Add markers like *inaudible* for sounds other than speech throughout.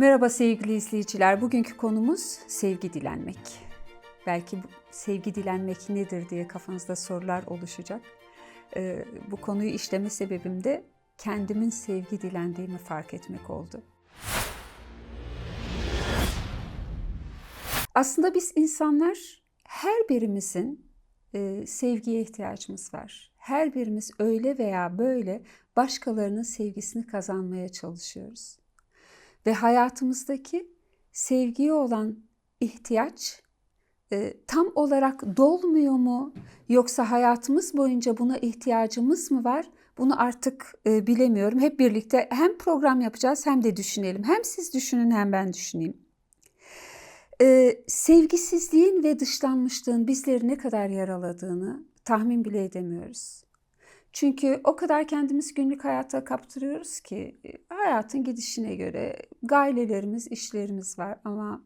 Merhaba sevgili izleyiciler. Bugünkü konumuz sevgi dilenmek. Belki sevgi dilenmek nedir diye kafanızda sorular oluşacak. Ee, bu konuyu işleme sebebim de kendimin sevgi dilendiğimi fark etmek oldu. Aslında biz insanlar her birimizin e, sevgiye ihtiyacımız var. Her birimiz öyle veya böyle başkalarının sevgisini kazanmaya çalışıyoruz. Ve hayatımızdaki sevgiye olan ihtiyaç e, tam olarak dolmuyor mu? Yoksa hayatımız boyunca buna ihtiyacımız mı var? Bunu artık e, bilemiyorum. Hep birlikte hem program yapacağız hem de düşünelim. Hem siz düşünün hem ben düşüneyim. E, sevgisizliğin ve dışlanmışlığın bizleri ne kadar yaraladığını tahmin bile edemiyoruz. Çünkü o kadar kendimizi günlük hayata kaptırıyoruz ki e, hayatın gidişine göre gailelerimiz, işlerimiz var ama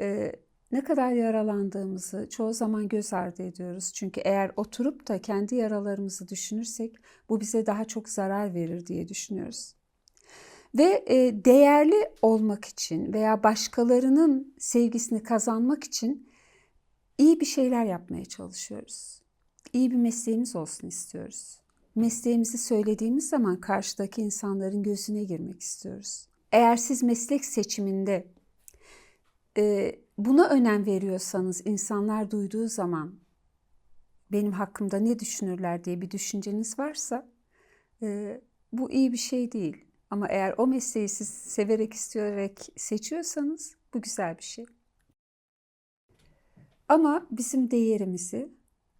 e, ne kadar yaralandığımızı çoğu zaman göz ardı ediyoruz. Çünkü eğer oturup da kendi yaralarımızı düşünürsek bu bize daha çok zarar verir diye düşünüyoruz. Ve e, değerli olmak için veya başkalarının sevgisini kazanmak için iyi bir şeyler yapmaya çalışıyoruz. İyi bir mesleğimiz olsun istiyoruz mesleğimizi söylediğimiz zaman karşıdaki insanların gözüne girmek istiyoruz. Eğer siz meslek seçiminde e, buna önem veriyorsanız insanlar duyduğu zaman benim hakkımda ne düşünürler diye bir düşünceniz varsa e, bu iyi bir şey değil. Ama eğer o mesleği siz severek isteyerek seçiyorsanız bu güzel bir şey. Ama bizim değerimizi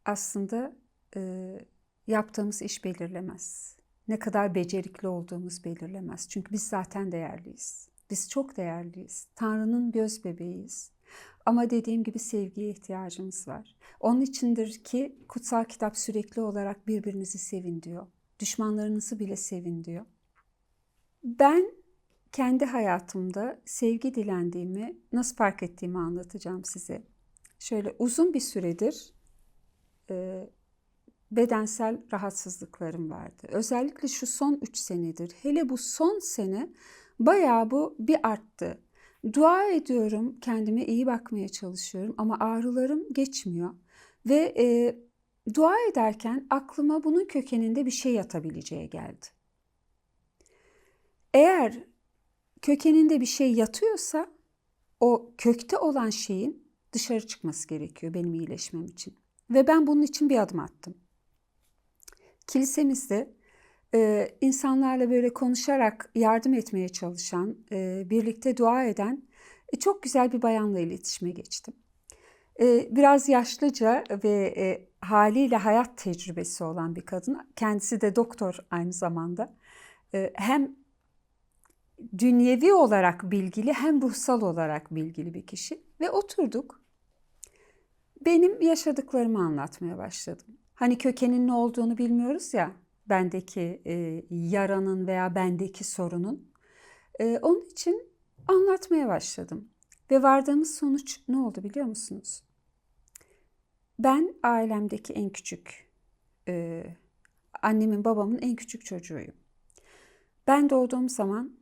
aslında e, yaptığımız iş belirlemez. Ne kadar becerikli olduğumuz belirlemez. Çünkü biz zaten değerliyiz. Biz çok değerliyiz. Tanrı'nın göz bebeğiyiz. Ama dediğim gibi sevgiye ihtiyacımız var. Onun içindir ki kutsal kitap sürekli olarak birbirinizi sevin diyor. Düşmanlarınızı bile sevin diyor. Ben kendi hayatımda sevgi dilendiğimi nasıl fark ettiğimi anlatacağım size. Şöyle uzun bir süredir bedensel rahatsızlıklarım vardı. Özellikle şu son 3 senedir. Hele bu son sene bayağı bu bir arttı. Dua ediyorum, kendime iyi bakmaya çalışıyorum ama ağrılarım geçmiyor. Ve e, dua ederken aklıma bunun kökeninde bir şey yatabileceği geldi. Eğer kökeninde bir şey yatıyorsa o kökte olan şeyin dışarı çıkması gerekiyor benim iyileşmem için. Ve ben bunun için bir adım attım kilisemizde e, insanlarla böyle konuşarak yardım etmeye çalışan, e, birlikte dua eden e, çok güzel bir bayanla iletişime geçtim. E, biraz yaşlıca ve e, haliyle hayat tecrübesi olan bir kadın. Kendisi de doktor aynı zamanda. E, hem dünyevi olarak bilgili hem ruhsal olarak bilgili bir kişi. Ve oturduk. Benim yaşadıklarımı anlatmaya başladım. Hani kökenin ne olduğunu bilmiyoruz ya bendeki e, yaranın veya bendeki sorunun. E, onun için anlatmaya başladım. Ve vardığımız sonuç ne oldu biliyor musunuz? Ben ailemdeki en küçük, e, annemin babamın en küçük çocuğuyum. Ben doğduğum zaman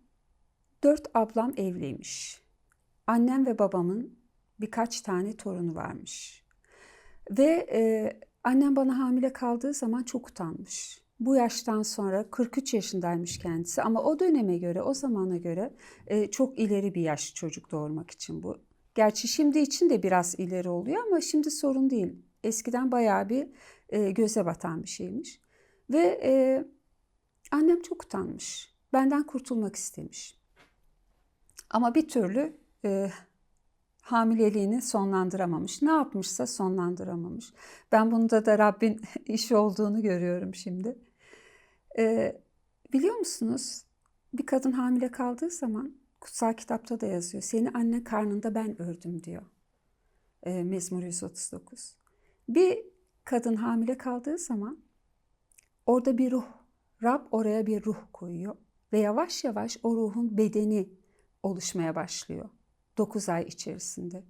dört ablam evliymiş. Annem ve babamın birkaç tane torunu varmış. Ve e, Annem bana hamile kaldığı zaman çok utanmış. Bu yaştan sonra 43 yaşındaymış kendisi ama o döneme göre, o zamana göre e, çok ileri bir yaş çocuk doğurmak için bu. Gerçi şimdi için de biraz ileri oluyor ama şimdi sorun değil. Eskiden bayağı bir e, göze batan bir şeymiş. Ve e, annem çok utanmış. Benden kurtulmak istemiş. Ama bir türlü e, hamileliğini sonlandıramamış. Ne yapmışsa sonlandıramamış. Ben bunda da Rabbin *laughs* işi olduğunu görüyorum şimdi. Ee, biliyor musunuz? Bir kadın hamile kaldığı zaman kutsal kitapta da yazıyor. Seni anne karnında ben ördüm diyor. Ee, Mezmur 139. Bir kadın hamile kaldığı zaman orada bir ruh, Rab oraya bir ruh koyuyor ve yavaş yavaş o ruhun bedeni oluşmaya başlıyor. 9 ay içerisinde.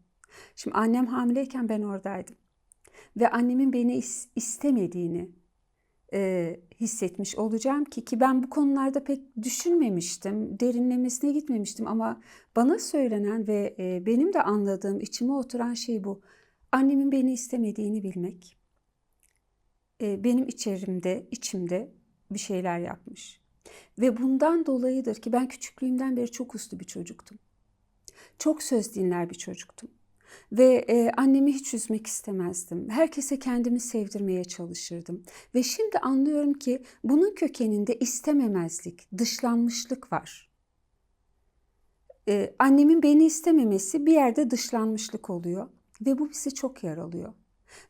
Şimdi annem hamileyken ben oradaydım. Ve annemin beni istemediğini e, hissetmiş olacağım ki ki ben bu konularda pek düşünmemiştim, derinlemesine gitmemiştim ama bana söylenen ve e, benim de anladığım, içime oturan şey bu. Annemin beni istemediğini bilmek. E, benim içerimde, içimde bir şeyler yapmış. Ve bundan dolayıdır ki ben küçüklüğümden beri çok uslu bir çocuktum. Çok söz dinler bir çocuktum. Ve e, annemi hiç üzmek istemezdim. Herkese kendimi sevdirmeye çalışırdım. Ve şimdi anlıyorum ki bunun kökeninde istememezlik, dışlanmışlık var. E, annemin beni istememesi bir yerde dışlanmışlık oluyor. Ve bu bizi çok yaralıyor.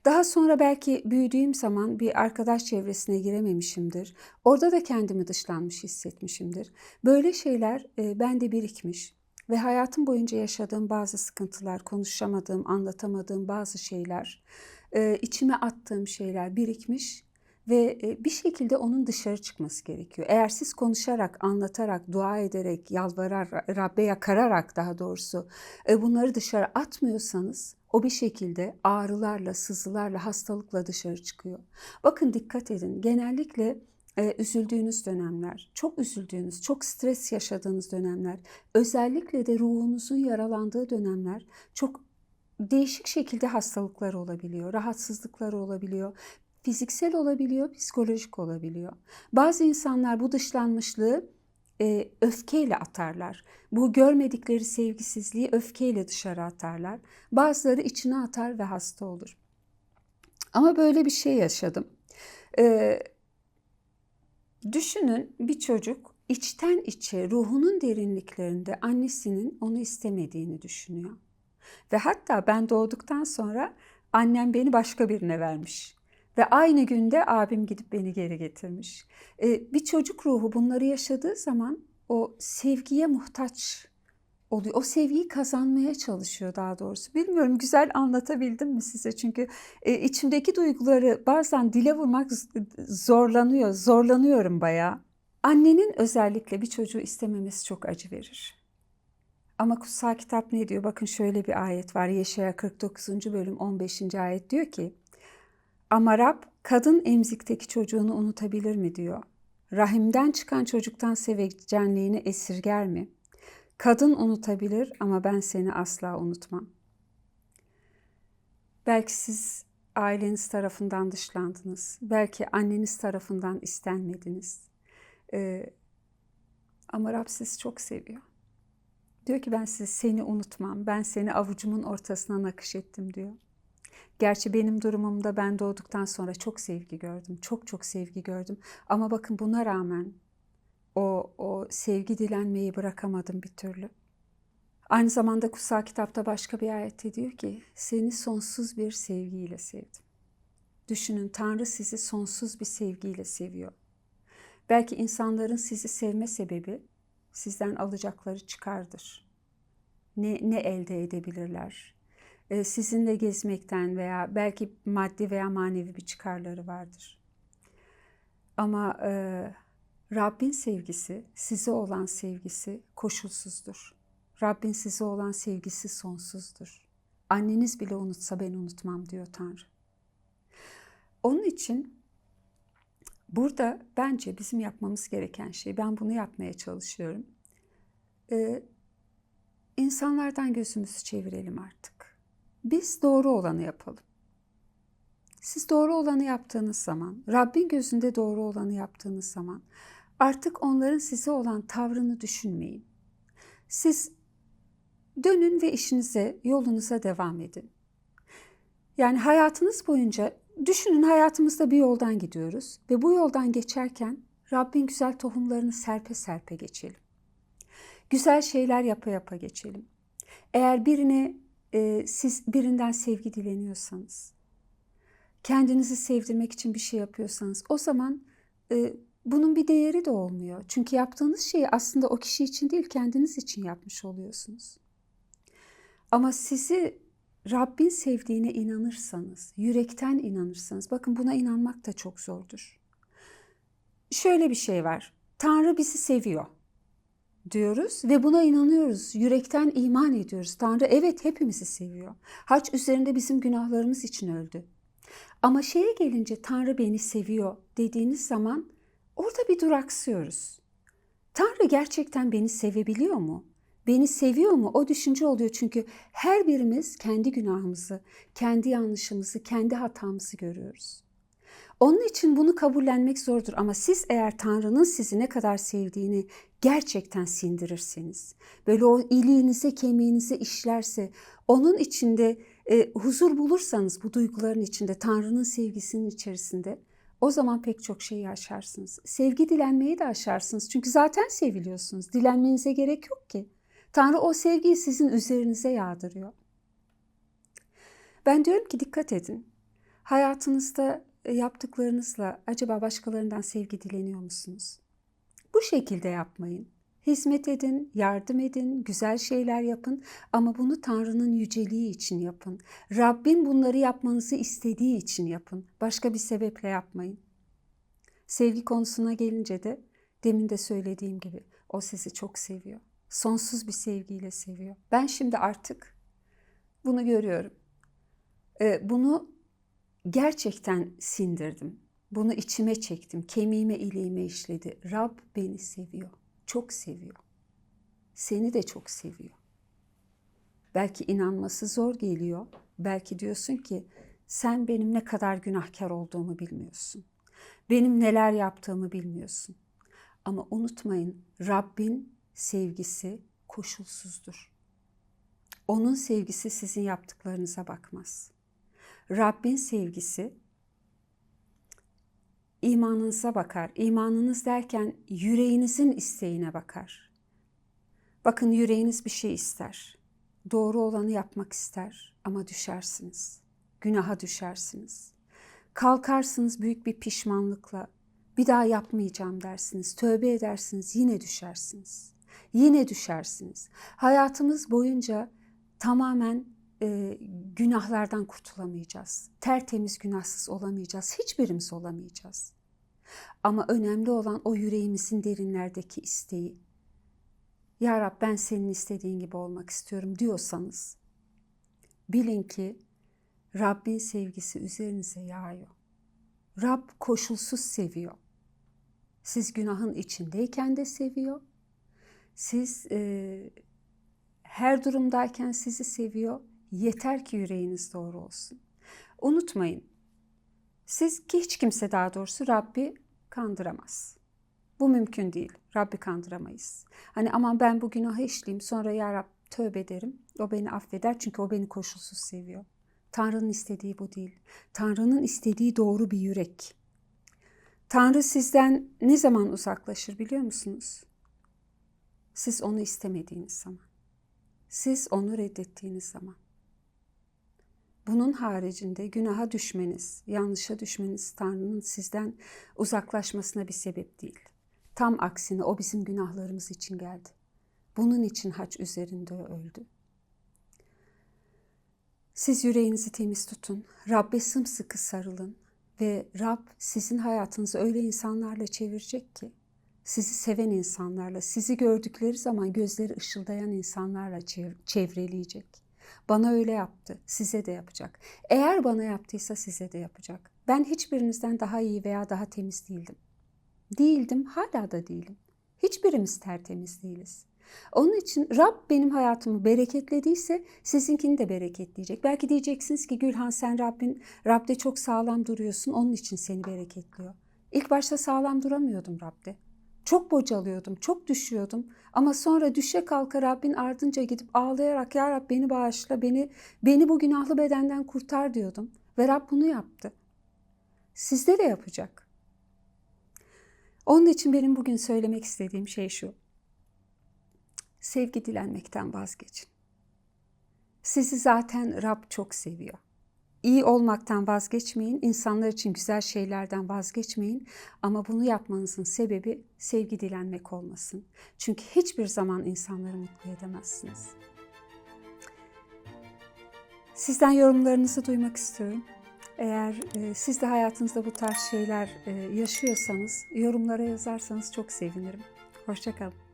Daha sonra belki büyüdüğüm zaman bir arkadaş çevresine girememişimdir. Orada da kendimi dışlanmış hissetmişimdir. Böyle şeyler e, bende birikmiş ve hayatım boyunca yaşadığım bazı sıkıntılar, konuşamadığım, anlatamadığım bazı şeyler, e, içime attığım şeyler birikmiş ve e, bir şekilde onun dışarı çıkması gerekiyor. Eğer siz konuşarak, anlatarak, dua ederek, yalvarar, Rabbe yakararak daha doğrusu e, bunları dışarı atmıyorsanız o bir şekilde ağrılarla, sızılarla, hastalıkla dışarı çıkıyor. Bakın dikkat edin. Genellikle e, üzüldüğünüz dönemler, çok üzüldüğünüz, çok stres yaşadığınız dönemler, özellikle de ruhunuzun yaralandığı dönemler çok değişik şekilde hastalıklar olabiliyor, rahatsızlıklar olabiliyor, fiziksel olabiliyor, psikolojik olabiliyor. Bazı insanlar bu dışlanmışlığı e, öfkeyle atarlar. Bu görmedikleri sevgisizliği öfkeyle dışarı atarlar. Bazıları içine atar ve hasta olur. Ama böyle bir şey yaşadım. Ee, düşünün bir çocuk içten içe ruhunun derinliklerinde annesinin onu istemediğini düşünüyor. Ve hatta ben doğduktan sonra annem beni başka birine vermiş. Ve aynı günde abim gidip beni geri getirmiş. Ee, bir çocuk ruhu bunları yaşadığı zaman o sevgiye muhtaç oluyor. O sevgiyi kazanmaya çalışıyor daha doğrusu. Bilmiyorum güzel anlatabildim mi size? Çünkü e, içimdeki duyguları bazen dile vurmak zorlanıyor. Zorlanıyorum bayağı. Annenin özellikle bir çocuğu istememesi çok acı verir. Ama kutsal kitap ne diyor? Bakın şöyle bir ayet var. Yeşaya 49. bölüm 15. ayet diyor ki ama Rab kadın emzikteki çocuğunu unutabilir mi diyor. Rahimden çıkan çocuktan sevecenliğini esirger mi? Kadın unutabilir ama ben seni asla unutmam. Belki siz aileniz tarafından dışlandınız. Belki anneniz tarafından istenmediniz. Ee, ama Rab sizi çok seviyor. Diyor ki ben sizi seni unutmam. Ben seni avucumun ortasına nakış ettim diyor. Gerçi benim durumumda ben doğduktan sonra çok sevgi gördüm. Çok çok sevgi gördüm. Ama bakın buna rağmen o, o sevgi dilenmeyi bırakamadım bir türlü. Aynı zamanda kutsal kitapta başka bir ayette diyor ki seni sonsuz bir sevgiyle sevdim. Düşünün Tanrı sizi sonsuz bir sevgiyle seviyor. Belki insanların sizi sevme sebebi sizden alacakları çıkardır. Ne, ne elde edebilirler? Ee, sizinle gezmekten veya belki maddi veya manevi bir çıkarları vardır. Ama e, Rabbin sevgisi, size olan sevgisi koşulsuzdur. Rabbin size olan sevgisi sonsuzdur. Anneniz bile unutsa ben unutmam diyor Tanrı. Onun için burada bence bizim yapmamız gereken şey, ben bunu yapmaya çalışıyorum. Ee, insanlardan gözümüzü çevirelim artık. Biz doğru olanı yapalım. Siz doğru olanı yaptığınız zaman, Rabbin gözünde doğru olanı yaptığınız zaman artık onların size olan tavrını düşünmeyin. Siz dönün ve işinize, yolunuza devam edin. Yani hayatınız boyunca düşünün hayatımızda bir yoldan gidiyoruz ve bu yoldan geçerken Rabbin güzel tohumlarını serpe serpe geçelim. Güzel şeyler yapa yapa geçelim. Eğer birine e, siz birinden sevgi dileniyorsanız, kendinizi sevdirmek için bir şey yapıyorsanız o zaman e, bunun bir değeri de olmuyor. Çünkü yaptığınız şeyi aslında o kişi için değil kendiniz için yapmış oluyorsunuz. Ama sizi Rabbin sevdiğine inanırsanız, yürekten inanırsanız, bakın buna inanmak da çok zordur. Şöyle bir şey var. Tanrı bizi seviyor diyoruz ve buna inanıyoruz. Yürekten iman ediyoruz. Tanrı evet hepimizi seviyor. Haç üzerinde bizim günahlarımız için öldü. Ama şeye gelince Tanrı beni seviyor dediğiniz zaman orada bir duraksıyoruz. Tanrı gerçekten beni sevebiliyor mu? Beni seviyor mu? O düşünce oluyor çünkü her birimiz kendi günahımızı, kendi yanlışımızı, kendi hatamızı görüyoruz. Onun için bunu kabullenmek zordur ama siz eğer Tanrı'nın sizi ne kadar sevdiğini gerçekten sindirirseniz, böyle o iliğinize, kemiğinize işlerse, onun içinde e, huzur bulursanız bu duyguların içinde, Tanrı'nın sevgisinin içerisinde, o zaman pek çok şeyi aşarsınız. Sevgi dilenmeyi de aşarsınız. Çünkü zaten seviliyorsunuz. Dilenmenize gerek yok ki. Tanrı o sevgiyi sizin üzerinize yağdırıyor. Ben diyorum ki dikkat edin. Hayatınızda e, yaptıklarınızla acaba başkalarından sevgi dileniyor musunuz? Bu şekilde yapmayın. Hizmet edin, yardım edin, güzel şeyler yapın ama bunu Tanrı'nın yüceliği için yapın. Rabbin bunları yapmanızı istediği için yapın. Başka bir sebeple yapmayın. Sevgi konusuna gelince de demin de söylediğim gibi o sizi çok seviyor. Sonsuz bir sevgiyle seviyor. Ben şimdi artık bunu görüyorum. Ee, bunu gerçekten sindirdim. Bunu içime çektim. Kemiğime, iliğime işledi. Rab beni seviyor. Çok seviyor. Seni de çok seviyor. Belki inanması zor geliyor. Belki diyorsun ki sen benim ne kadar günahkar olduğumu bilmiyorsun. Benim neler yaptığımı bilmiyorsun. Ama unutmayın Rabbin sevgisi koşulsuzdur. Onun sevgisi sizin yaptıklarınıza bakmaz. Rabbin sevgisi imanınıza bakar. İmanınız derken yüreğinizin isteğine bakar. Bakın yüreğiniz bir şey ister. Doğru olanı yapmak ister ama düşersiniz. Günaha düşersiniz. Kalkarsınız büyük bir pişmanlıkla. Bir daha yapmayacağım dersiniz. Tövbe edersiniz. Yine düşersiniz. Yine düşersiniz. Hayatımız boyunca tamamen e, günahlardan kurtulamayacağız. Tertemiz günahsız olamayacağız. Hiçbirimiz olamayacağız. Ama önemli olan o yüreğimizin derinlerdeki isteği. Ya Rab ben senin istediğin gibi olmak istiyorum diyorsanız bilin ki Rabbin sevgisi üzerinize yağıyor. Rab koşulsuz seviyor. Siz günahın içindeyken de seviyor. Siz e, her durumdayken sizi seviyor. Yeter ki yüreğiniz doğru olsun. Unutmayın. Siz ki hiç kimse daha doğrusu Rabbi kandıramaz. Bu mümkün değil. Rabbi kandıramayız. Hani aman ben bu günahı işleyeyim sonra ya Rab tövbe ederim. O beni affeder çünkü o beni koşulsuz seviyor. Tanrı'nın istediği bu değil. Tanrı'nın istediği doğru bir yürek. Tanrı sizden ne zaman uzaklaşır biliyor musunuz? Siz onu istemediğiniz zaman. Siz onu reddettiğiniz zaman. Bunun haricinde günaha düşmeniz, yanlışa düşmeniz Tanrı'nın sizden uzaklaşmasına bir sebep değil. Tam aksine o bizim günahlarımız için geldi. Bunun için haç üzerinde öldü. Siz yüreğinizi temiz tutun, Rabbe sımsıkı sarılın ve Rab sizin hayatınızı öyle insanlarla çevirecek ki, sizi seven insanlarla, sizi gördükleri zaman gözleri ışıldayan insanlarla çevreleyecek. Bana öyle yaptı, size de yapacak. Eğer bana yaptıysa size de yapacak. Ben hiçbirinizden daha iyi veya daha temiz değildim. Değildim, hala da değilim. Hiçbirimiz tertemiz değiliz. Onun için Rab benim hayatımı bereketlediyse sizinkini de bereketleyecek. Belki diyeceksiniz ki Gülhan sen Rabbin, Rab'de çok sağlam duruyorsun onun için seni bereketliyor. İlk başta sağlam duramıyordum Rab'de. Çok bocalıyordum, çok düşüyordum. Ama sonra düşe kalka Rabbin ardınca gidip ağlayarak Ya Rab beni bağışla, beni, beni bu günahlı bedenden kurtar diyordum. Ve Rab bunu yaptı. Sizde de yapacak. Onun için benim bugün söylemek istediğim şey şu. Sevgi dilenmekten vazgeçin. Sizi zaten Rab çok seviyor. İyi olmaktan vazgeçmeyin, insanlar için güzel şeylerden vazgeçmeyin ama bunu yapmanızın sebebi sevgi dilenmek olmasın. Çünkü hiçbir zaman insanları mutlu edemezsiniz. Sizden yorumlarınızı duymak istiyorum. Eğer e, siz de hayatınızda bu tarz şeyler e, yaşıyorsanız yorumlara yazarsanız çok sevinirim. Hoşçakalın.